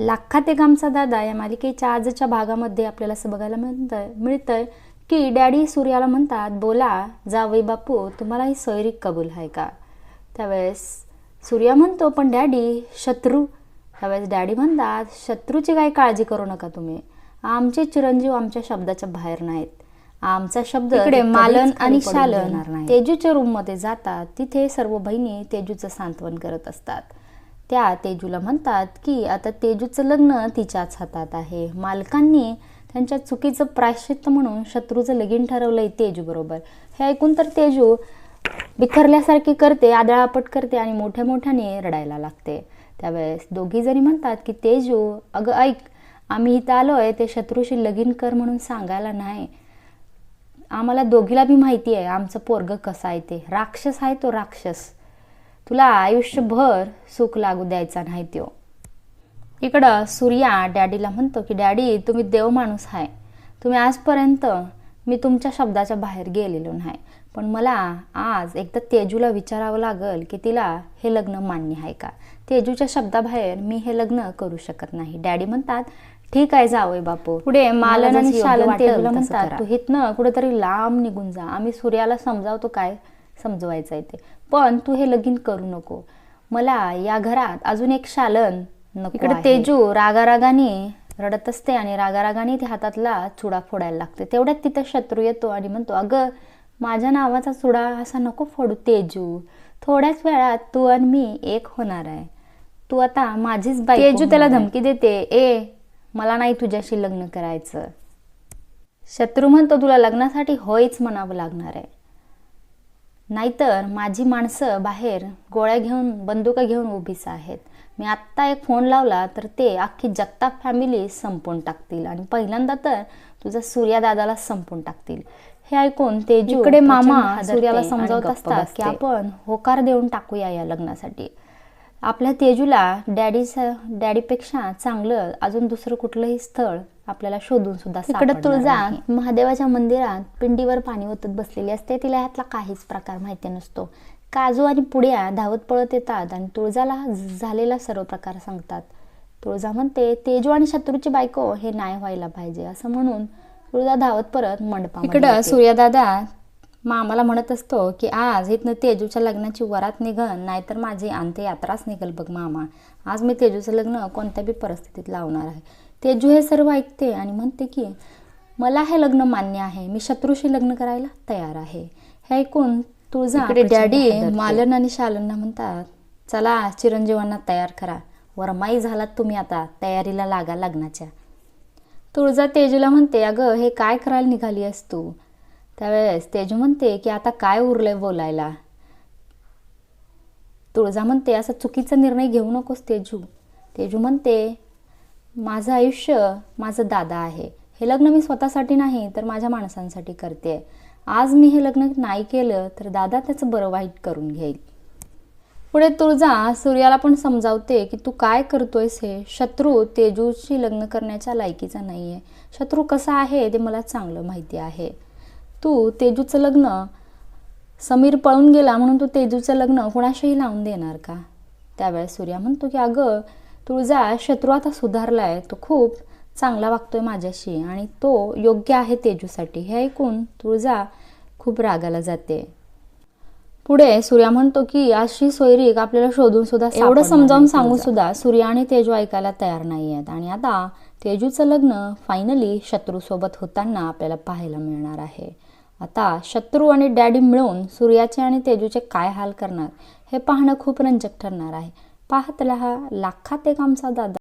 लाखात एक आमचा दादा या मालिकेच्या आजच्या भागामध्ये आपल्याला असं बघायला मिळतंय मिळतंय की डॅडी सूर्याला म्हणतात बोला जावई बापू तुम्हाला ही सोयरीक कबूल आहे का? त्यावेळेस सूर्या म्हणतो पण डॅडी शत्रू. त्यावेळेस डॅडी म्हणतात शत्रूची काही काळजी करू नका तुम्ही. आमचे चिरंजीव आमच्या शब्दाच्या बाहेर नाहीत. आमचा शब्द इकडे मालन आणि शालन. तेजूच्या रूममध्ये जातात. तिथे सर्व बहिणी तेजूचं सांत्वन करत असतात. त्या तेजूला म्हणतात की आता तेजूचं लग्न तिच्याच हातात आहे. मालकांनी त्यांच्या चुकीचं प्रायश्चित्त म्हणून शत्रूचं लगीन ठरवलंय तेजू बरोबर. हे ऐकून तर तेजू बिखरल्यासारखी करते आदळापट करते आणि मोठ्या मोठ्याने रडायला लागते. त्यावेळेस दोघी जणी म्हणतात की तेजू अगं ऐक आम्ही इथं आलोय ते शत्रूशी लगीन कर म्हणून सांगायला नाही. आम्हाला दोघीला बी माहिती आहे आमचं पोरग कसं आहे ते. राक्षस आहे तो राक्षस. तुला आयुष्यभर सुख लागू द्यायचा नाही तो इकडं सूर्या डॅडीला म्हणतो की डॅडी तुम्ही देव माणूस आहे तुम्ही आजपर्यंत मी तुमच्या शब्दाच्या बाहेर गेलेलो नाही. पण मला आज एकदा तेजूला विचारावं लागेल की तिला हे लग्न मान्य आहे का? तेजूच्या शब्दाबाहेर मी हे लग्न करू शकत नाही. डॅडी म्हणतात ठीक आहे जावय बापू. पुढे मालन आणि शालन तेजूला म्हणतात. तू हितनं कुठेतरी लांब निघून जा. आम्ही सूर्याला समजावतो काय? समजवायचं आहे ते. पण तू हे लगीन करू नको. मला या घरात अजून एक शालन नको इकडे. तेजू रागारागाने रडत असते आणि रागारागाने ते हातातला चुडा फोडायला लागते. तेवढ्यात तिथं शत्रू येतो आणि म्हणतो अगं माझ्या नावाचा चुडा असा नको फोडू तेजू. थोड्याच वेळात तू आणि मी एक होणार आहे. तू आता माझीच बाई तेजू त्याला धमकी देते ए मला नाही तुझ्याशी लग्न करायचं. शत्रू म्हणतो तुला लग्नासाठी होयच म्हणावं लागणार आहे. नाहीतर माझी माणसं बाहेर गोळ्या घेऊन बंदुका घेऊन उभीच आहेत. मी आत्ता एक फोन लावला तर ते अख्खी जगताप फॅमिली संपवून टाकतील आणि पहिल्यांदा तर तुझा सूर्या दादाला संपवून टाकतील. हे ऐकून इकडे प्रचंड मामा सूर्याला समजावत असतात. की आपण होकार देऊन टाकूया या लग्नासाठी. आपल्या तेजूला डॅडीचं डॅडीपेक्षा चांगलं अजून दुसरं कुठलंही स्थळ आपल्याला शोधून सुद्धा इकडं तुळजा. महादेवाच्या मंदिरात पिंडीवर पाणी ओतत बसलेली असते तिला ह्यातला काहीच प्रकार माहिती नसतो काजू आणि पुड्या धावत पळत येतात आणि तुळजाला झालेला सर्व प्रकार सांगतात तुळजा म्हणते तेजू आणि शत्रूची बायको हे नाही व्हायला पाहिजे असं म्हणून तुळजा धावत परत मंडपामध्ये इकडं. सूर्यदादा मामाला म्हणत असतो की आज इथनं तेजूच्या लग्नाची वरात निघन नाहीतर माझी अंत्ययात्राच निघल बघ मामा. आज मी तेजूचं लग्न कोणत्या बी परिस्थितीत लावणार आहे. तेजू हे सर्व ऐकते आणि म्हणते की मला हे लग्न मान्य आहे. मी शत्रूशी लग्न करायला तयार आहे. हे ऐकून तुळजा प्रचंड डॅडी. मालन आणि शालनना म्हणतात चला चिरंजीवांना तयार करा. वरमाई झालात तुम्ही आता तयारीला लागा लग्नाच्या. तुळजा तेजूला म्हणते अगं हे काय करायला निघाली आहेस तू? त्यावेळेस तेजू म्हणते की आता काय उरलंय बोलायला? तुळजा म्हणते असा चुकीचा निर्णय घेऊ नकोस तेजू. तेजू म्हणते माझं आयुष्य माझं दादा आहे. हे लग्न मी स्वतःसाठी नाही तर माझ्या माणसांसाठी करते. आज मी हे लग्न नाही केलं तर दादा त्याचं बरं वाईट करून घेईल. पुढे तुळजा सूर्याला पण समजावते की तू काय करतोयस हे? शत्रू तेजूशी लग्न करण्याच्या लायकीचा नाही आहे शत्रू कसा आहे ते मला चांगलं माहिती आहे. तू तेजूचं लग्न समीर पळून गेला म्हणून तू तेजूचं लग्न कुणाशीही लावून देणार का? त्यावेळेस सूर्या म्हणतो की अगं तुळजा शत्रू आता सुधारलाय. तो खूप चांगला वागतोय माझ्याशी आणि तो योग्य आहे तेजूसाठी. हे ऐकून तुळजा खूप रागाला जाते. पुढे सूर्या म्हणतो की अशी सोयरीक आपल्याला शोधून सुद्धा एवढं समजावून सांगून. सुद्धा सूर्या आणि तेजू ऐकायला तयार नाही आहेत आणि आता तेजूचं लग्न फायनली शत्रूसोबत होताना आपल्याला पाहायला मिळणार आहे. आता शत्रू आणि डॅडी मिळून सूर्याचे आणि तेजूचे काय हाल करणार हे पाहणं खूप रंजक ठरणार आहे. पाहत रहा लाखात एक आमचा दादा.